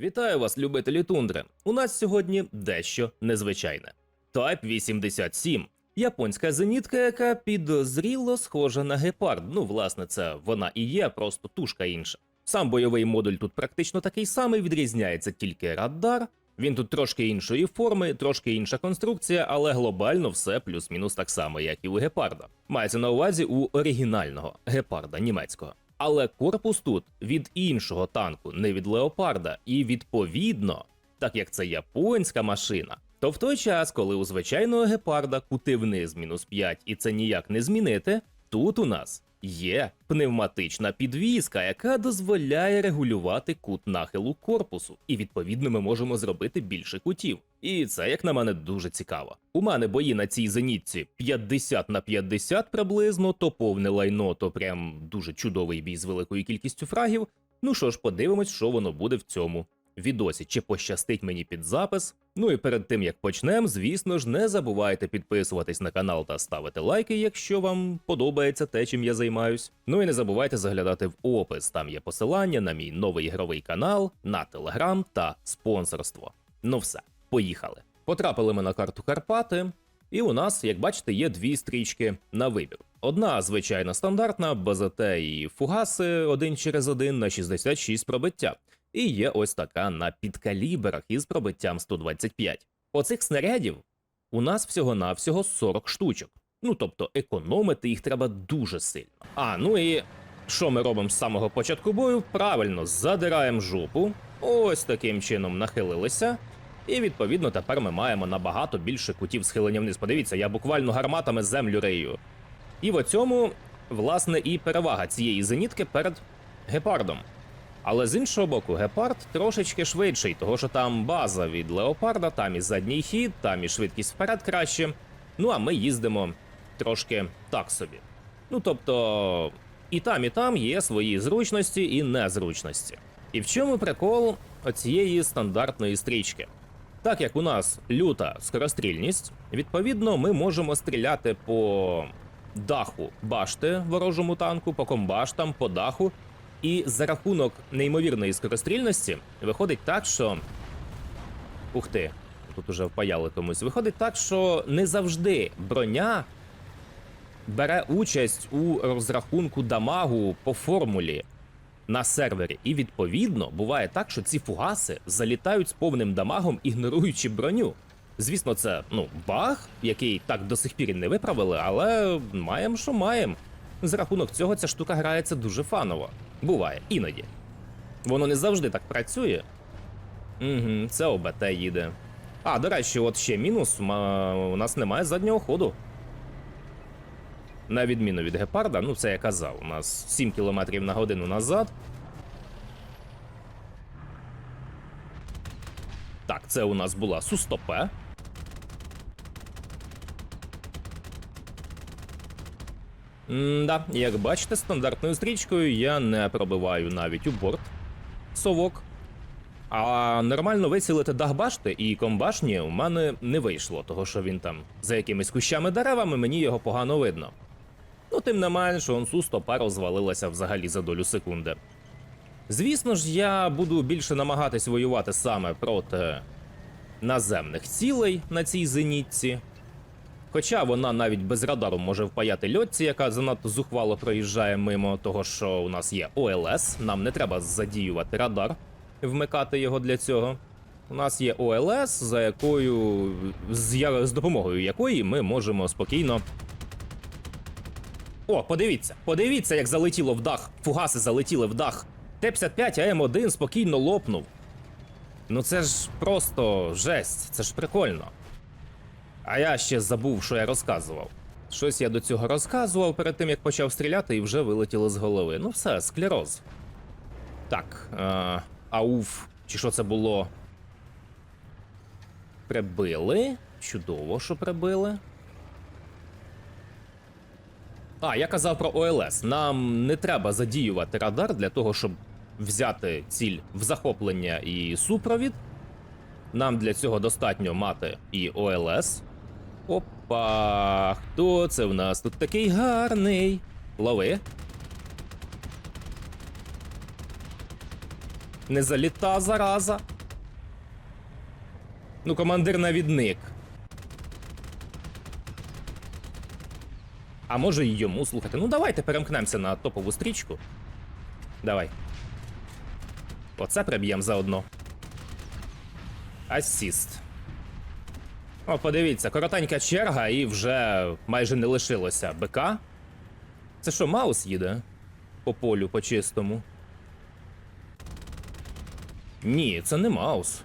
Вітаю вас, любителі тундри. У нас сьогодні дещо незвичайне. Type 87. Японська зенітка, яка підозріло схожа на гепард. Ну, власне, це вона і є, просто тушка інша. Сам бойовий модуль тут практично такий самий, відрізняється тільки радар. Він тут трошки іншої форми, трошки інша конструкція, але глобально все плюс-мінус так само, як і у гепарда. Мається на увазі у оригінального гепарда німецького. Але корпус тут від іншого танку, не від леопарда, і відповідно, так як це японська машина, то в той час, коли у звичайного гепарда кути вниз мінус 5 і це ніяк не змінити, тут у нас є пневматична підвізка, яка дозволяє регулювати кут нахилу корпусу, і відповідно ми можемо зробити більше кутів. І це, як на мене, дуже цікаво. У мене бої на цій зенітці 50 на 50 приблизно, то повне лайно, то прям дуже чудовий бій з великою кількістю фрагів. Ну що ж, подивимось, що воно буде в цьому відосі, чи пощастить мені під запис. Ну і перед тим як почнемо, звісно ж, не забувайте підписуватись на канал та ставити лайки, якщо вам подобається те, чим я займаюсь. Ну і не забувайте заглядати в опис. Там є посилання на мій новий ігровий канал, на телеграм та спонсорство. Ну все, поїхали. Потрапили ми на карту Карпати. І у нас, як бачите, є дві стрічки на вибір. Одна звичайно стандартна, БЗТ і фугаси один через один на 66 пробиття. І є ось така на підкаліберах із пробиттям 125. Оцих снарядів у нас всього-навсього 40 штучок. Ну тобто економити їх треба дуже сильно. А ну і що ми робимо з самого початку бою? Правильно, задираємо жопу, ось таким чином нахилилися. І відповідно тепер ми маємо набагато більше кутів схилення вниз. Подивіться, я буквально гарматами землю рею. І в цьому, власне, і перевага цієї зенітки перед гепардом. Але з іншого боку, гепард трошечки швидший, того що там база від леопарда, там і задній хід, там і швидкість вперед краще. Ну а ми їздимо трошки так собі. Ну тобто, і там, і там є свої зручності і незручності. І в чому прикол оцієї стандартної стрічки? Так як у нас люта скорострільність, відповідно, ми можемо стріляти по даху башти ворожому танку, по комбаштам, по даху. І за рахунок неймовірної скорострільності виходить так, що. Ух ти, тут уже впаяли комусь. Виходить так, що не завжди броня бере участь у розрахунку дамагу по формулі на сервері. І відповідно буває так, що ці фугаси залітають з повним дамагом, ігноруючи броню. Звісно, це ну баг, який так до сих пір і не виправили, але маємо, що маємо. За рахунок цього ця штука грається дуже фаново. Буває, іноді. Воно не завжди так працює. Угу, Це ОБТ їде. А, до речі, от ще мінус: у нас немає заднього ходу. На відміну від гепарда, ну це я казав, у нас 7 км на годину назад. Так, це у нас була Су-100П. Да, як бачите, стандартною стрічкою я не пробиваю навіть у борт совок. А нормально вицілити дах башти і комбашні у мене не вийшло, того що він там за якимись кущами деревами, мені його погано видно. Ну, тим не менше, онсу стопа розвалилася взагалі за долю секунди. Звісно ж, я буду більше намагатись воювати саме проти наземних цілей на цій зенітці. Хоча вона навіть без радару може впаяти льотці, яка занадто зухвало проїжджає мимо того, що у нас є ОЛС. Нам не треба задіювати радар, вмикати його для цього. У нас є ОЛС, за якою з, з допомогою якої ми можемо спокійно. О, подивіться, подивіться, як залетіло в дах. Фугаси залетіли в дах. Т-55 АМ1 спокійно лопнув. Ну це ж просто жесть, це ж прикольно. А я ще забув, що я розказував. Щось я до цього розказував перед тим, як почав стріляти, і вже вилетіло з голови. Ну все, склероз. Так, е, ауф, чи що це було? Прибили. Чудово, що прибили. А, я казав про ОЛС. Нам не треба задіювати радар для того, щоб взяти ціль в захоплення і супровід. Нам для цього достатньо мати і ОЛС. Опа, хто це в нас тут такий гарний? Лови. Не заліта зараза. Ну, командир навідник. А може й йому слухати. Ну давайте перемкнемося на топову стрічку. Давай. Оце приб'ємо заодно. Асіст. О, подивіться, коротенька черга і вже майже не лишилося БК. Це що, Маус їде? По полю, по чистому. Ні, це не Маус.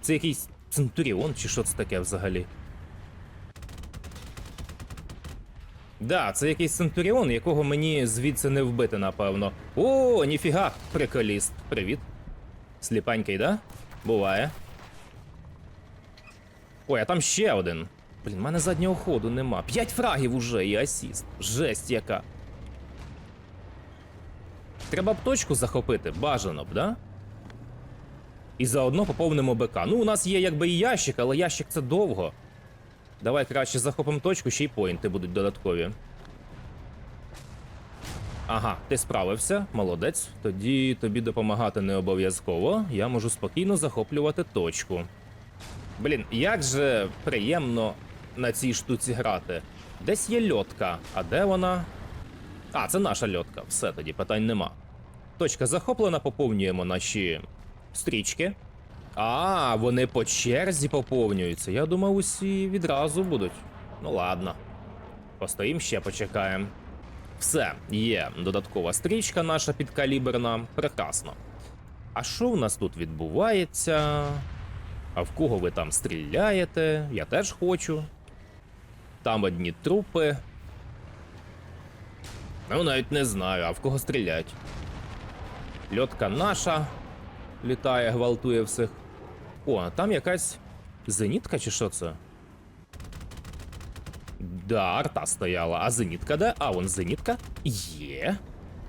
Це якийсь Центуріон чи що це таке взагалі. Да, це якийсь Центуріон, якого мені звідси не вбити, напевно. О, ніфіга, приколіст. Привіт. Сліпенький, да? Буває. Ой, а там ще один. Блін, в мене заднього ходу нема. П'ять фрагів уже і асіст. Жесть яка. Треба б точку захопити, бажано б, да? І заодно поповнимо БК. Ну, у нас є якби і ящик, але ящик це довго. Давай краще захопимо точку, ще й поінти будуть додаткові. Ага, ти справився, молодець. Тоді тобі допомагати не обов'язково. Я можу спокійно захоплювати точку. Блін, як же приємно на цій штуці грати. Десь є льотка, а де вона? А, це наша льотка. Все тоді, питань нема. Точка захоплена, поповнюємо наші стрічки. А, вони по черзі поповнюються. Я думав, усі відразу будуть. Ну ладно. Постоїм ще почекаємо. Все, є додаткова стрічка наша підкаліберна. Прекрасно. А що в нас тут відбувається? А в кого ви там стріляєте? Я теж хочу. Там одні трупи. Ну, навіть не знаю, а в кого стрілять. Льотка наша літає, гвалтує всіх. О, а там якась зенітка чи що це? Да, арта стояла. А зенітка де? А, вон зенітка. Є.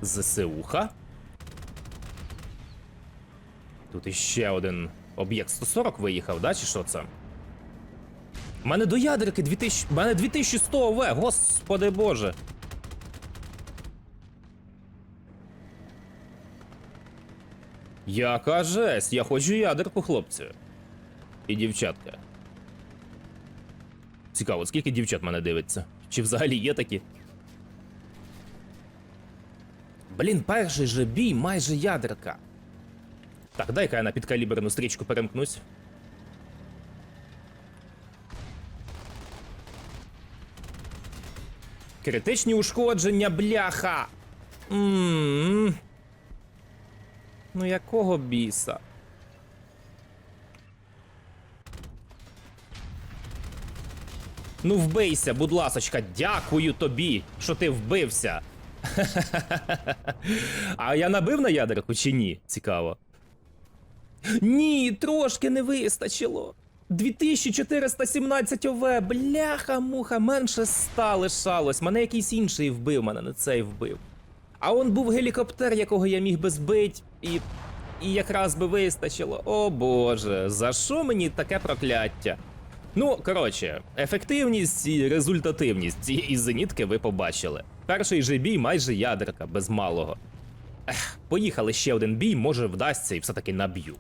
ЗСУха. Тут іще один об'єкт 140 виїхав, да, чи що це? У мене до ядерки 2000... У мене 2100 ОВ, господи боже. Яка жесть, я хочу ядерку, хлопці. І дівчатка. Цікаво, скільки дівчат мене дивиться? Чи взагалі є такі? Блін, перший же бій майже ядерка. Так, дай-ка я на підкаліберну стрічку перемкнусь. Критичні ушкодження, бляха. М-м-м. Ну якого біса? Ну вбийся, будь ласочка, дякую тобі, що ти вбився. А я набив на ядерку чи ні? Цікаво. Ні, трошки не вистачило. 2417 ОВ, бляха, муха, менше ста лишалось. Мене якийсь інший вбив, мене не цей вбив. А он був гелікоптер, якого я міг би збить, і. І якраз би вистачило. О боже, за що мені таке прокляття? Ну, коротше, ефективність і результативність цієї зенітки ви побачили. Перший же бій майже ядерка, без малого. Ех, поїхали ще один бій, може вдасться і все-таки наб'ю.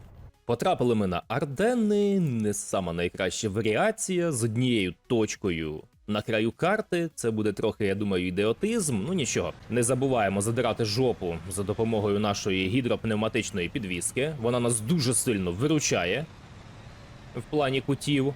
Потрапили ми на Арденни, не сама найкраща варіація з однією точкою на краю карти. Це буде трохи, я думаю, ідеотизм. Ну нічого, не забуваємо задирати жопу за допомогою нашої гідропневматичної підвіски. Вона нас дуже сильно виручає в плані кутів.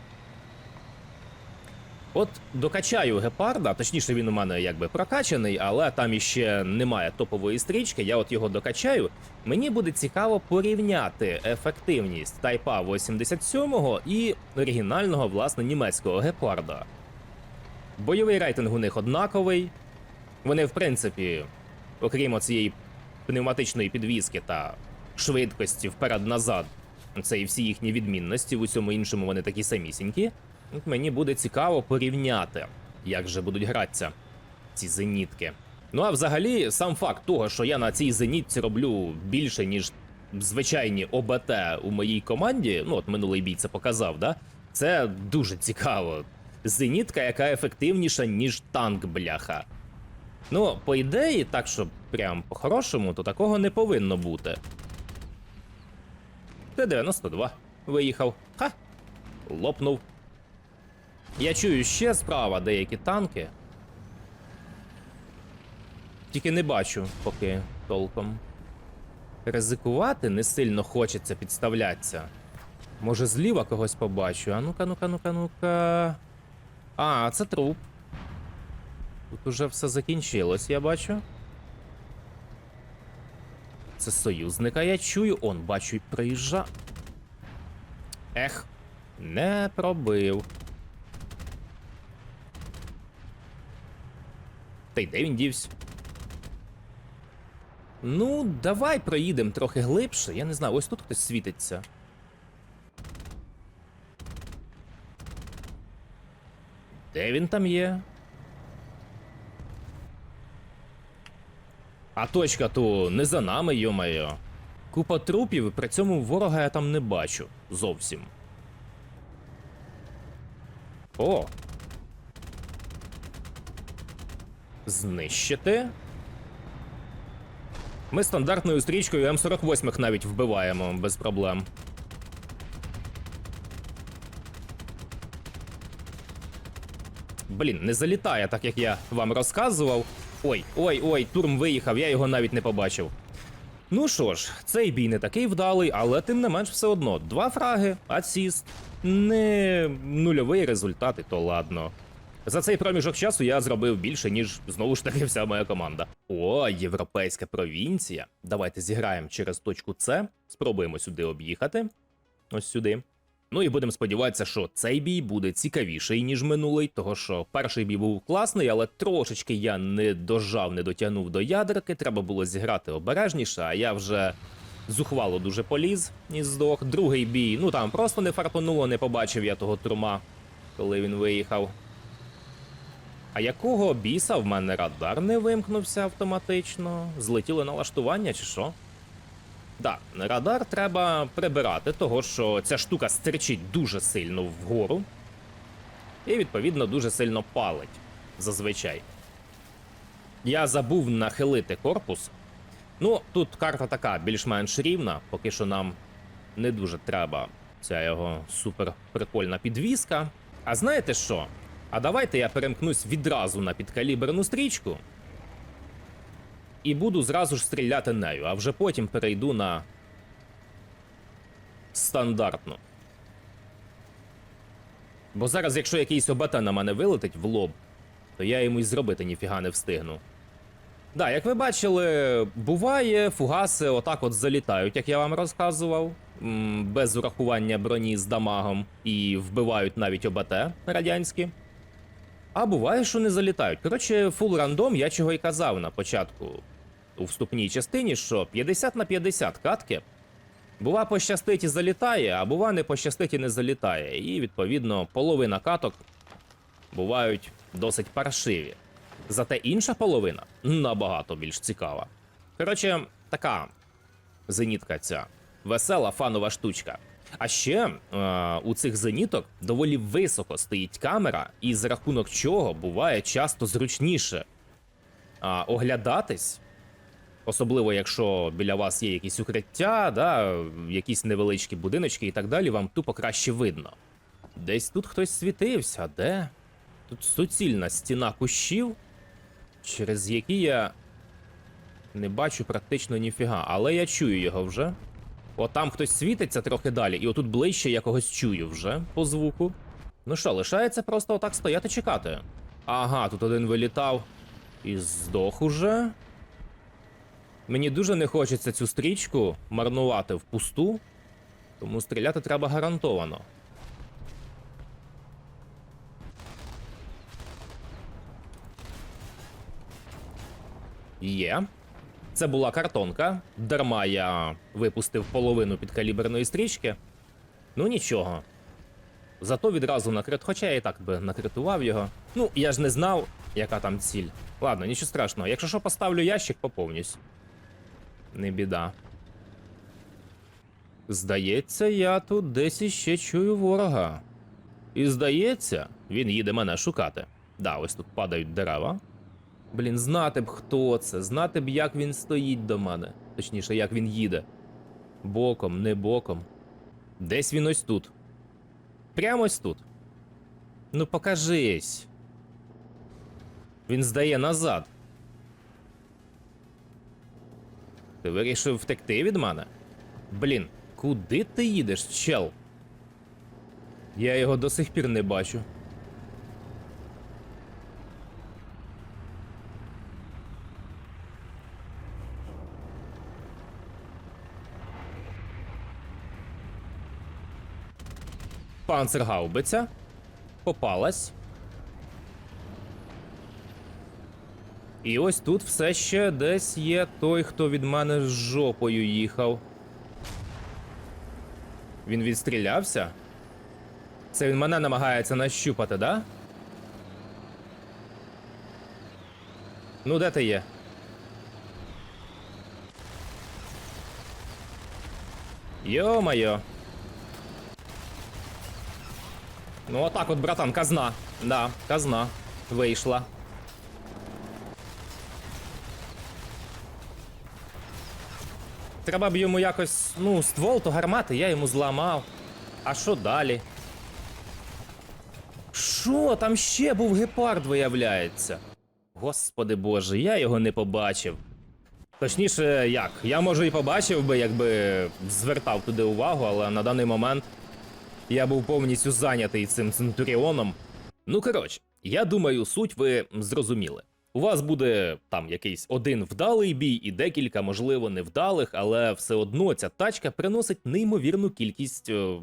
От докачаю гепарда, точніше він у мене якби прокачаний, але там іще немає топової стрічки. Я от його докачаю. Мені буде цікаво порівняти ефективність Тайпа 87-го і оригінального, власне, німецького гепарда. Бойовий рейтинг у них однаковий. Вони, в принципі, окрім цієї пневматичної підвіски та швидкості вперед-назад, це і всі їхні відмінності, в усьому іншому вони такі самісінькі. Мені буде цікаво порівняти, як же будуть гратися ці зенітки. Ну а взагалі, сам факт того, що я на цій зенітці роблю більше, ніж звичайні ОБТ у моїй команді, ну от минулий бій це показав, да? Це дуже цікаво. Зенітка, яка ефективніша, ніж танк, бляха. Ну, по ідеї, так що прям по-хорошому, то такого не повинно бути. Т-92 виїхав. Ха! Лопнув. Я чую ще справа деякі танки. Тільки не бачу поки толком. Ризикувати не сильно хочеться підставлятися. Може, зліва когось побачу. А ну-ка, ну-ка, ну-ка, ну-ка. А, це труп. Тут уже все закінчилось, я бачу. Це союзника я чую. Он, бачу, й приїжджа. Ех, не пробив. Та й де він дівся? Ну, давай проїдемо трохи глибше. Я не знаю, ось тут хтось світиться. Де він там є? А точка то не за нами, йомайо. Купа трупів, при цьому ворога я там не бачу зовсім. О. Знищити. Ми стандартною стрічкою М48 навіть вбиваємо без проблем. Блін, не залітає, так як я вам розказував. Ой, ой, ой, турм виїхав, я його навіть не побачив. Ну що ж, цей бій не такий вдалий, але тим не менш все одно. Два фраги, асіст, не нульовий результат, і то ладно. За цей проміжок часу я зробив більше, ніж знову ж таки вся моя команда. О, європейська провінція. Давайте зіграємо через точку С. Спробуємо сюди об'їхати. Ось сюди. Ну і будемо сподіватися, що цей бій буде цікавіший, ніж минулий, того що перший бій був класний, але трошечки я не дожав, не дотягнув до ядерки. Треба було зіграти обережніше, а я вже зухвало дуже поліз і здох. Другий бій, ну там просто не фарпануло, не побачив я того трума, коли він виїхав. А якого біса в мене радар не вимкнувся автоматично? Злетіло налаштування чи що? Так, радар треба прибирати, того що ця штука стерчить дуже сильно вгору. І, відповідно, дуже сильно палить зазвичай. Я забув нахилити корпус. Ну, тут карта така більш-менш рівна, поки що нам не дуже треба ця його супер прикольна підвіска. А знаєте що? А давайте я перемкнусь відразу на підкаліберну стрічку. І буду зразу ж стріляти нею, а вже потім перейду на стандартну. Бо зараз, якщо якийсь ОБТ на мене вилетить в лоб, то я йому й зробити ніфіга не встигну. Да, як ви бачили, буває, фугаси отак от залітають, як я вам розказував, без урахування броні з дамагом і вбивають навіть ОБТ радянські. А буває, що не залітають. Коротше, фул рандом, я чого й казав на початку у вступній частині, що 50 на 50 катки. Бува пощастить і залітає, а бува не пощастить і не залітає. І, відповідно, половина каток бувають досить паршиві. Зате інша половина набагато більш цікава. Коротше, така зенітка ця весела фанова штучка. А ще е, у цих зеніток доволі високо стоїть камера, і за рахунок чого буває часто зручніше а, оглядатись, особливо якщо біля вас є якісь укриття, да, якісь невеличкі будиночки і так далі, вам тупо краще видно. Десь тут хтось світився, де? Тут суцільна стіна кущів, через які я не бачу практично ніфіга, але я чую його вже. О, там хтось світиться трохи далі, і отут ближче я когось чую вже по звуку. Ну що, лишається просто отак стояти чекати. Ага, тут один вилітав і здох уже. Мені дуже не хочеться цю стрічку марнувати впусту, тому стріляти треба гарантовано. Є. Це була картонка. Дарма я випустив половину підкаліберної стрічки. Ну нічого. Зато відразу накрит, хоча я і так би накритував його. Ну, я ж не знав, яка там ціль. Ладно, нічого страшного. Якщо що поставлю ящик, поповнюсь. Не біда. Здається, я тут десь іще чую ворога. І здається, він їде мене шукати. Да, ось тут падають дерева. Блін, знати б хто це, знати б, як він стоїть до мене. Точніше, як він їде. Боком, не боком. Десь він ось тут. Прямо ось тут. Ну покажись. Він здає назад. Ти вирішив втекти від мене? Блін, куди ти їдеш, чел? Я його до сих пір не бачу. Панцергаубиця. Попалась. І ось тут все ще десь є той, хто від мене з жопою їхав. Він відстрілявся? Це він мене намагається нащупати, да? Ну, де ти є? Йо-моє. Ну, отак от, братан, казна. Да, казна. Вийшла. Треба б йому якось, ну, ствол то гармати, я йому зламав. А що далі? Що? Там ще був гепард, виявляється. Господи боже, я його не побачив. Точніше, як? Я може і побачив би, якби звертав туди увагу, але на даний момент я був повністю зайнятий цим центуріоном. Ну коротше, я думаю, суть ви зрозуміли. У вас буде там якийсь один вдалий бій і декілька, можливо, невдалих, але все одно ця тачка приносить неймовірну кількість е,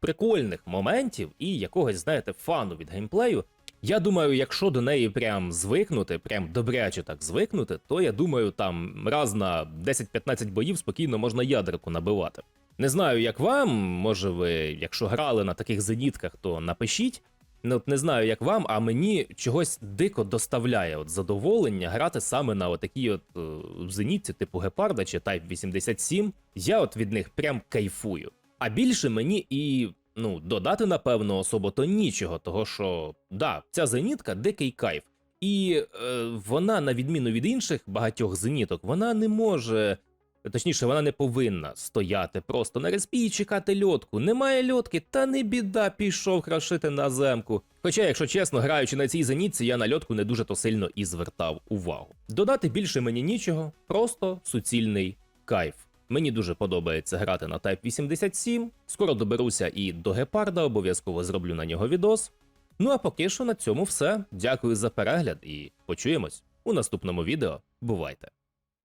прикольних моментів і якогось, знаєте, фану від геймплею. Я думаю, якщо до неї прям звикнути, прям добряче так звикнути, то я думаю, там раз на 10-15 боїв спокійно можна ядерку набивати. Не знаю, як вам, може ви, якщо грали на таких зенітках, то напишіть. Ну, от не знаю, як вам, а мені чогось дико доставляє от задоволення грати саме на отакій от е, зенітці, типу Гепарда чи Type 87. Я от від них прям кайфую. А більше мені і ну, додати, напевно, особо то нічого, того що да, ця зенітка дикий кайф. І е, вона, на відміну від інших багатьох зеніток, вона не може. Точніше, вона не повинна стояти просто на респі і чекати льотку. Немає льотки, та не біда, пішов крашити на земку. Хоча, якщо чесно, граючи на цій зенітці, я на льотку не дуже то сильно і звертав увагу. Додати більше мені нічого, просто суцільний кайф. Мені дуже подобається грати на Type 87. Скоро доберуся і до гепарда, обов'язково зроблю на нього відос. Ну а поки що на цьому все. Дякую за перегляд і почуємось у наступному відео. Бувайте!